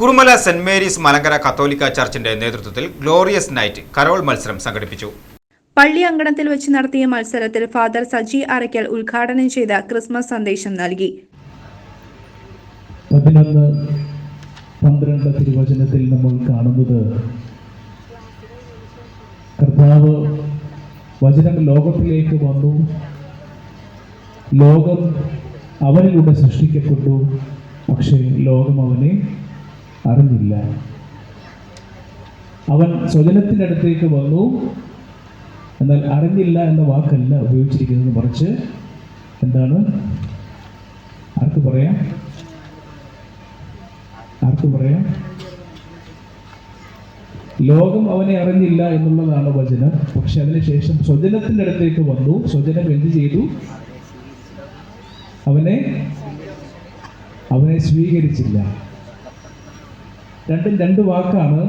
Kurumala saint Mary's Malankara കത്തോലിക്ക ചർച്ചിന്റെ നേതൃത്വത്തിൽ glorious night Carol മത്സരം സംഘടിപ്പിച്ചു. പള്ളി അങ്കണത്തിൽ വെച്ച് നടത്തിയ മത്സരത്തിൽ ഫാദർ സജി അറയ്ക്കൽ ഉദ്ഘാടനം ചെയ്ത ക്രിസ്മസ് സന്ദേശം നൽകി. പതിനൊന്ന് പന്ത്രണ്ട് തിരുവചനത്തിൽ നമ്മൾ കാണുന്നത് കർത്താവ് വചനം ലോകത്തിലേക്ക് വന്നു. ലോകം അവനിലൂടെ സൃഷ്ടിക്കപ്പെട്ടു. പക്ഷേ ലോകം അവനെ അറിഞ്ഞില്ല. അവൻ സ്വജനത്തിന്റെ അടുത്തേക്ക് വന്നു. എന്നാൽ അറിഞ്ഞില്ല എന്ന വാക്കല്ല ഉപയോഗിച്ചിരിക്കുന്നത് മറിച്ച് എന്താണ്? ആർക്ക് പറയാം? ആർക്ക് പറയാം? ലോകം അവനെ അറിഞ്ഞില്ല എന്നുള്ളതാണ് വചനം. പക്ഷെ അതിനുശേഷം സ്വജനത്തിന്റെ അടുത്തേക്ക് വന്നു. സ്വജനം എന്ത് ചെയ്തു? അവനെ അവനെ സ്വീകരിച്ചില്ല. രണ്ടും രണ്ട് വാക്കാണ്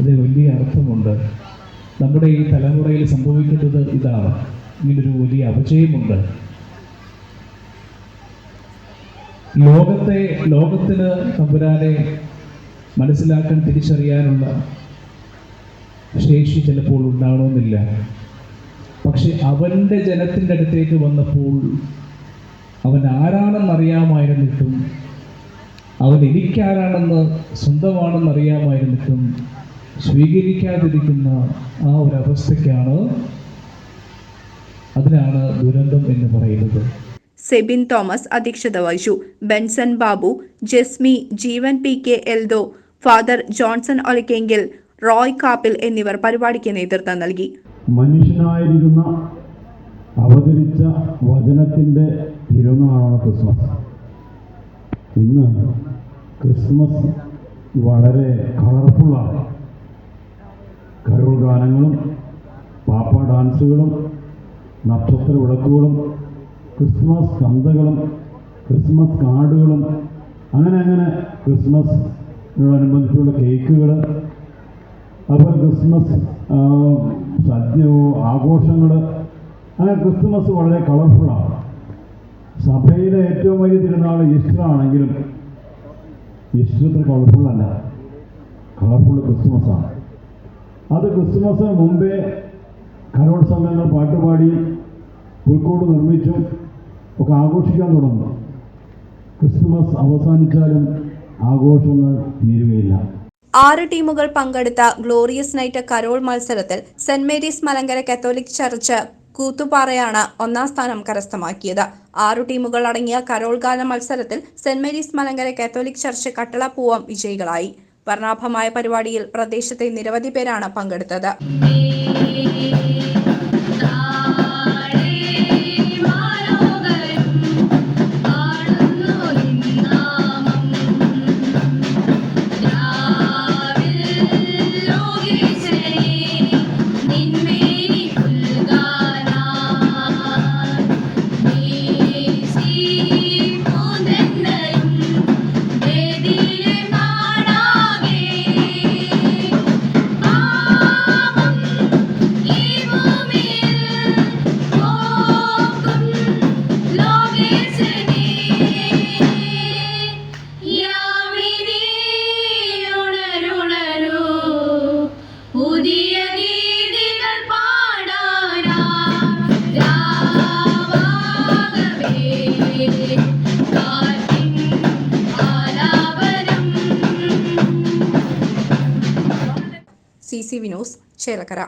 അത് വലിയ അർത്ഥമുണ്ട്. നമ്മുടെ ഈ തലമുറയിൽ സംഭവിക്കുന്നത് ഇതാണ്. ഇതിനൊരു വലിയ അപചയമുണ്ട് ലോകത്തെ ലോകത്തിന് തമ്പുരാനെ മനസ്സിലാക്കാൻ തിരിച്ചറിയാനുള്ള ശേഷി ചിലപ്പോൾ ഉണ്ടാവണമെന്നില്ല. പക്ഷെ അവന്റെ ജനത്തിന്റെ അടുത്തേക്ക് വന്നപ്പോൾ അവൻ ആരാണെന്നറിയാമായിരുന്നിട്ടും അവൻ എനിക്കാരാണെന്ന് സ്വന്തമാണെന്ന് അറിയാമായിരുന്നിട്ടും സ്വീകരിക്കാതിരിക്കുന്ന ആ ഒരു അവസ്ഥയ്ക്കാണ് അതിനാണ് ദുരന്തം എന്ന് പറയുന്നത്. സെബിൻ തോമസ് അധ്യക്ഷത വഹിച്ചു. Benson Babu Jasmi Jeevan P K Eldho father Johnson Olakkengil Roy Kappil എന്നിവർ പരിപാടിക്ക് നേതൃത്വം നൽകി. മനുഷ്യനായിരുന്ന അവതരിച്ച വചനത്തിന്റെ തിരുനാളാണ് ക്രിസ്മസ്. ഇന്ന് ക്രിസ്മസ് വളരെ കളർഫുള്ളാണ്. കരോൾ ഗാനങ്ങളും പാപ്പ ഡാൻസുകളും നക്ഷത്ര വിളക്കുകളും ക്രിസ്മസ് ചന്തകളും ക്രിസ്മസ് കാർഡുകളും അങ്ങനെ അങ്ങനെ ക്രിസ്മസിനോടനുബന്ധിച്ചുള്ള കേക്കുകൾ അപ്പോൾ ക്രിസ്മസ് സദ്യ ആഘോഷങ്ങൾ അങ്ങനെ ക്രിസ്മസ് വളരെ കളർഫുള്ളാണ്. സഭയിലെ ഏറ്റവും വലിയ തിരുനാൾ ഈസ്റ്റർ ആണെങ്കിലും ഈസ്റ്റർ അത്ര കളർഫുള്ളല്ല കളർഫുൾ ക്രിസ്മസാണ് അത് ക്രിസ്മസിന് മുമ്പേ കരോൾ സംഘങ്ങൾ പാട്ടുപാടിയും പുൽക്കോട് നിർമ്മിച്ചും ഒക്കെ ആഘോഷിക്കാൻ തുടങ്ങും. ക്രിസ്മസ് അവസാനിച്ചാലും ആഘോഷങ്ങൾ തീരുകയില്ല. ആറ് ടീമുകൾ പങ്കെടുത്ത ഗ്ലോറിയസ് നൈറ്റ് കരോൾ മത്സരത്തിൽ saint Mary's Malankara Catholic church കൂത്തുപാറയാണ് ഒന്നാം സ്ഥാനം കരസ്ഥമാക്കിയത്. ആറു ടീമുകൾ അടങ്ങിയ കരോൾ ഗാന മത്സരത്തിൽ saint Mary's Malankara Catholic church Kattalappoovam വിജയികളായി. വർണാഭമായ പരിപാടിയിൽ പ്രദേശത്തെ നിരവധി പേരാണ് പങ്കെടുത്തത്. സി വിനോസ് ചേലക്കര.